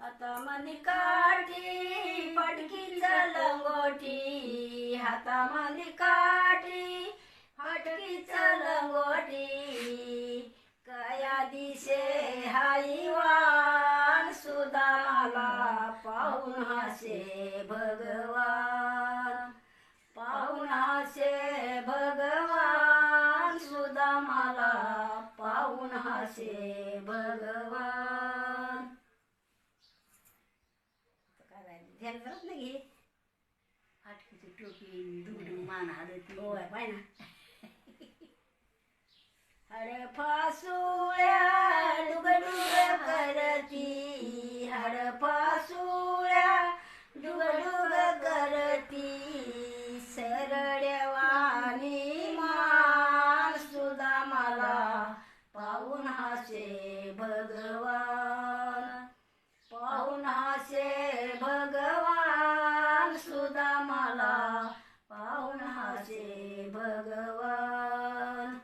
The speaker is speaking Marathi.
हातामध्ये काठी पटकीच लंगोटी हातामध्ये काठी हासे भगवान. पाहून हासे भगवान सुदामाला पाहून हासे भगवान? ध्यान करत नाही घे फाटकीची टोपी दुगडूग मान हाडती होय पाय ना. हड फासुळ्या डुगडुग करती हड फासुळ्या डुगडुग करती सरड्यावानी मान सुदामाला पाहून हासे भगवान. पाहून हासे भगवान सुदामाला पाहून हासे भगवान.